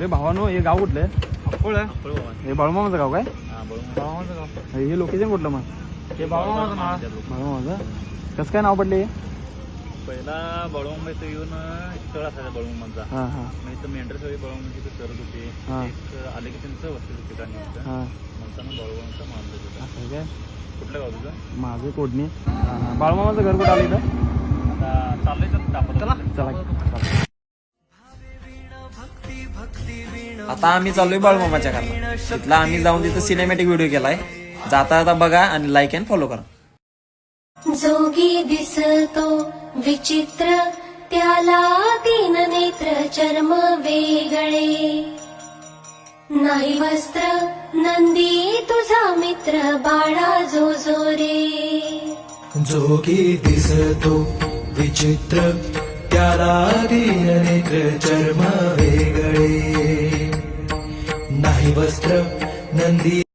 अरे भावानो हे गाव कुठलं आहे? अकोळ आहे हे बाळूमामाचं गाव काय? गाव. हे लोकेशन कुठलं मग? हे बाळामाचं नाव. बाळूमामाचं कसं काय नाव पडले हे? पहिला बळवंबाईचं येऊन एक स्थळ असायचं बळवंबांचा हां हां. मग इथं मेंढर सगळी बळवंबाची तिथं करत होते. हा. एक आले की त्यांचं ठिकाण होतं हां. म्हणताना बळवंबाचं मानलं होतं असं आहे काय? कुठलं गाव तुझं? माझं कोडणी हां हां. बाळूमामाचं घर कुठं आलं इथं? आता चाललंय तर. चला चला. आता आम्ही चाललोय बाळमामाच्या घरला तिथला आम्ही जाऊन तिथं सिनेमॅटिक व्हिडिओ केलाय. जाता जाता बघा आणि लाईक अँड फॉलो करा. जोगी दिसतो विचित्र त्याला तीन नेत्र चर्म वेगळे. नाही वस्त्र नंदी तुझा मित्र बाळा जो जो रे जोगी दिसतो विचित्र त्याला दीन नेत्र चर्म वेगळे. नाही वस्त्र नंदी